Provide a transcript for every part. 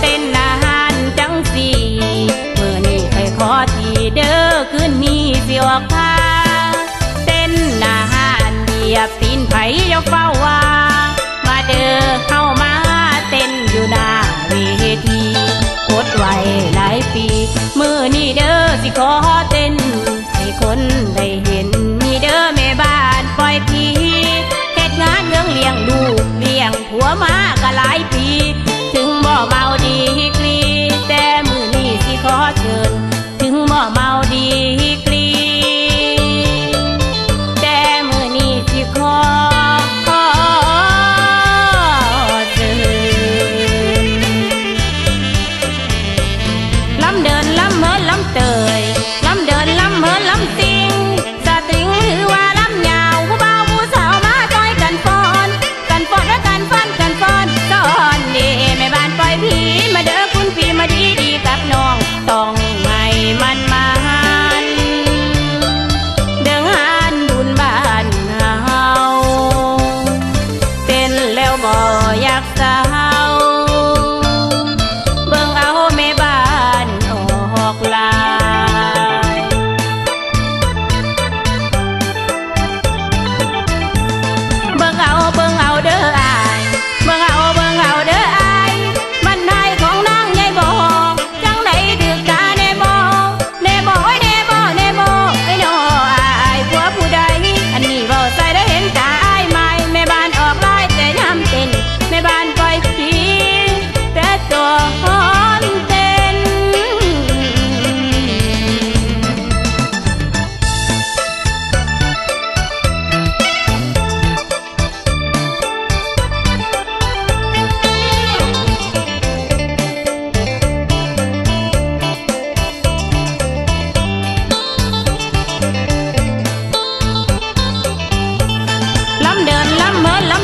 เต้นนานจังสีเมื่อนี้ใไปขอทีเด้อขึ้นมีเสียวพาเต้นนานเหยียบตีนไผยกเฝ้าว่า มาเด้อเข้ามา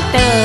ำเติม